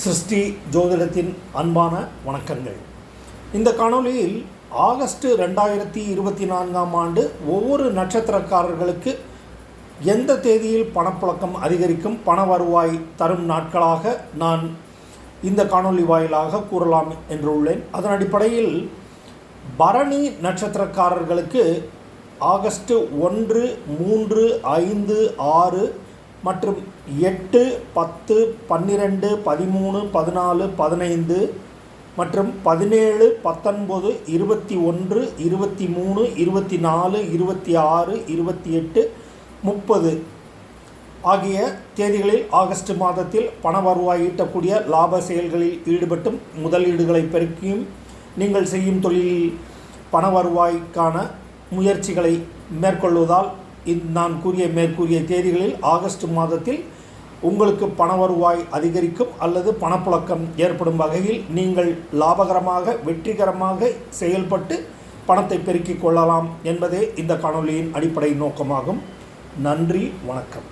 சிருஷ்டி ஜோதிடத்தின் அன்பான வணக்கங்கள். இந்த காணொளியில் ஆகஸ்ட் ரெண்டாயிரத்தி இருபத்தி நான்காம் ஆண்டு ஒவ்வொரு நட்சத்திரக்காரர்களுக்கு எந்த தேதியில் பணப்புழக்கம் அதிகரிக்கும் பண வருவாய் தரும் நாட்களாக நான் இந்த காணொளி வாயிலாக கூறலாம் என்று உள்ளேன். அதன் அடிப்படையில் பரணி நட்சத்திரக்காரர்களுக்கு ஆகஸ்ட் ஒன்று மூன்று ஐந்து ஆறு மற்றும் எட்டு பத்து பன்னிரெண்டு பதிமூணு பதினாலு பதினைந்து மற்றும் பதினேழு பத்தொன்பது இருபத்தி ஒன்று இருபத்தி மூணு இருபத்தி நாலு இருபத்தி ஆறு இருபத்தி எட்டு முப்பது ஆகிய தேதிகளில் ஆகஸ்ட் மாதத்தில் பண வருவாய் ஈட்டக்கூடிய லாப செயல்களில் ஈடுபட்டும் முதலீடுகளை பெருக்கியும் நீங்கள் செய்யும் தொழிலில் பண வருவாய்க்கான முயற்சிகளை மேற்கொள்வதால் நான் கூறிய மேற்கூறிய தேதிகளில் ஆகஸ்ட் மாதத்தில் உங்களுக்கு பண வருவாய் அதிகரிக்கும் அல்லது பணப்புழக்கம் ஏற்படும் வகையில் நீங்கள் லாபகரமாக வெற்றிகரமாக செயல்பட்டு பணத்தை பெருக்கிக் கொள்ளலாம் என்பதே இந்த காணொலியின் அடிப்படை நோக்கமாகும். நன்றி வணக்கம்.